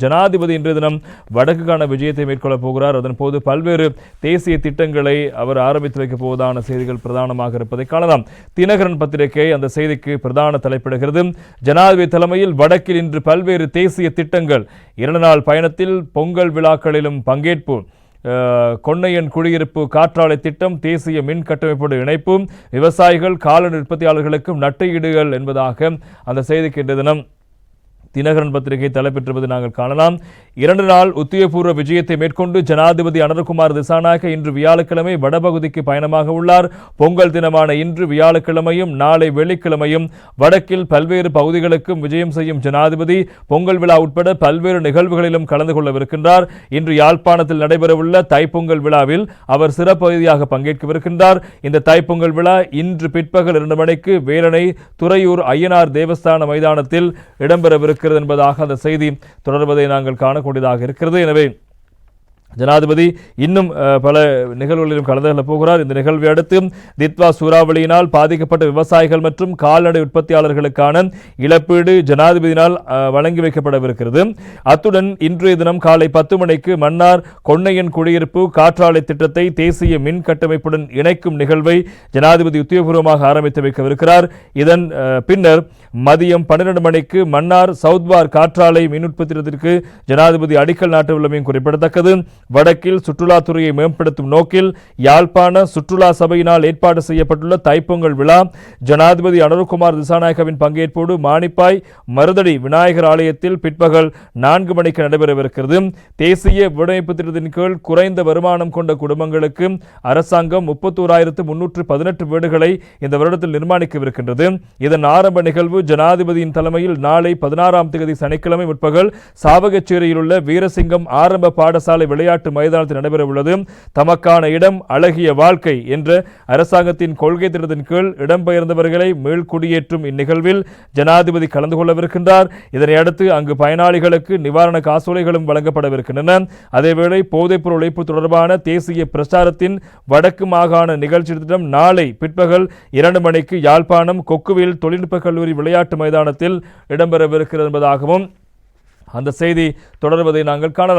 ஜனாதிபதி இன்றைய தினம் வடக்குக்கான விஜயத்தை மேற்கொள்ளப் போகிறார். அதன் போது பல்வேறு தேசிய திட்டங்களை அவர் ஆரம்பித்து வைக்கப் போவதான செய்திகள் பிரதானமாக இருப்பதை காணலாம். தினகரன் பத்திரிகை அந்த செய்திக்கு பிரதான தலைப்பிடுகிறது. ஜனாதிபதி தலைமையில் வடக்கில் இன்று பல்வேறு தேசிய திட்டங்கள் இரண்டு நாள் பயணத்தில் பொங்கல் விழாக்களிலும் பங்கேற்பு கொன்னையன் குடியிருப்பு காற்றாலை திட்டம் தேசிய மின் கட்டமைப்போடு இணைப்பும் விவசாயிகள் காலனி உற்பத்தியாளர்களுக்கும் நட்டையீடுகள் என்பதாக அந்த செய்திக்கு இன்றைய தினம் தினகரன் பத்திரிகை தலைப்பெற்றிருப்பதை நாங்கள் காணலாம். இரண்டு நாள் உத்தியோகபூர்வ விஜயத்தை மேற்கொண்டு ஜனாதிபதி அனர்குமார் திசானாக இன்று வியாழக்கிழமை வடபகுதிக்கு பயணமாக உள்ளார். பொங்கல் தினமான இன்று வியாழக்கிழமையும் நாளை வெள்ளிக்கிழமையும் வடக்கில் பல்வேறு பகுதிகளுக்கும் விஜயம் செய்யும் ஜனாதிபதி பொங்கல் விழா உட்பட பல்வேறு நிகழ்வுகளிலும் கலந்து கொள்ளவிருக்கின்றார். இன்று யாழ்ப்பாணத்தில் நடைபெறவுள்ள தைப்பொங்கல் விழாவில் அவர் சிறப்பகுதியாக பங்கேற்கவிருக்கின்றார். இந்த தைப்பொங்கல் விழா இன்று பிற்பகல் இரண்டு மணிக்கு வேலனை துறையூர் ஐயனார் தேவஸ்தான மைதானத்தில் இடம்பெறவிருக்கிறது இருக்கிறது என்பதாக அந்த செய்தி தொடர்வதை நாங்கள் காணக்கூடியதாக இருக்கிறது. எனவே ஜனாதிபதி இன்னும் பல நிகழ்வுகளிலும் கலந்து கொள்ளப் போகிறார். இந்த நிகழ்வை அடுத்து தித்வா சூறாவளியினால் பாதிக்கப்பட்ட விவசாயிகள் மற்றும் கால்நடை உற்பத்தியாளர்களுக்கான இழப்பீடு ஜனாதிபதியினால் வழங்கி வைக்கப்படவிருக்கிறது. அத்துடன் இன்றைய தினம் காலை பத்து மணிக்கு மன்னார் கொன்னையன் குடியிருப்பு காற்றாலை திட்டத்தை தேசிய மின் கட்டமைப்புடன் இணைக்கும் நிகழ்வை ஜனாதிபதி உத்தியோகபூர்வமாக ஆரம்பித்து வைக்கவிருக்கிறார். இதன் பின்னர் மதியம் பன்னிரண்டு மணிக்கு மன்னார் சவுத்பார் காற்றாலை மின் உற்பத்தி திட்டத்திற்கு ஜனாதிபதி அடிக்கல் நாட்டவுள்ளமையும் குறிப்பிடத்தக்கது. வடக்கில் சுற்றுலாத்துறையை மேம்படுத்தும் நோக்கில் யாழ்ப்பாண சுற்றுலா சபையினால் ஏற்பாடு செய்யப்பட்டுள்ள தைப்பொங்கல் விழா ஜனாதிபதி அனுர்குமார் திசாநாயகவின் பங்கேற்போடு மானிப்பாய் மருதடி விநாயகர் ஆலயத்தில் பிற்பகல் நான்கு மணிக்கு நடைபெறவிருக்கிறது. தேசிய விடைப்பு திட்டத்தின் கீழ் குறைந்த வருமானம் கொண்ட குடும்பங்களுக்கு அரசாங்கம் முப்பத்தோராயிரத்து முன்னூற்று பதினெட்டு வீடுகளை இந்த வருடத்தில் நிர்மாணிக்கவிருக்கின்றது. இதன் ஆரம்ப நிகழ்வு ஜனாதிபதியின் தலைமையில் நாளை பதினாறாம் தேதி சனிக்கிழமை முற்பகல் சாவகச்சேரியில் உள்ள வீரசிங்கம் ஆரம்ப பாடசாலை விளையாட்டு மைதானத்தில் நடைபெறவுள்ளது. தமக்கான இடம் அழகிய வாழ்க்கை என்ற அரசாங்கத்தின் கொள்கை திட்டத்தின் கீழ் இடம்பெயர்ந்தவர்களை மீள்குடியேற்றும் இந்நிகழ்வில் ஜனாதிபதி கலந்து கொள்ளவிருக்கின்றார். இதனை அடுத்து அங்கு பயனாளிகளுக்கு நிவாரண காசோலைகளும் வழங்கப்படவிருக்கின்றன. அதேவேளை போதைப்பொருள் ஒழிப்பு தொடர்பான தேசிய பிரச்சாரத்தின் வடக்கு மாகாண நிகழ்ச்சி திட்டம் நாளை பிற்பகல் இரண்டு மணிக்கு யாழ்ப்பாணம் கொக்குவில் தொழில்நுட்ப கல்லூரி விளையாட்டு மைதானத்தில் இடம்பெறவிருக்கிறது என்பதாகவும் அந்த செய்தி தொடர்வதை நாங்கள் காணலாம்.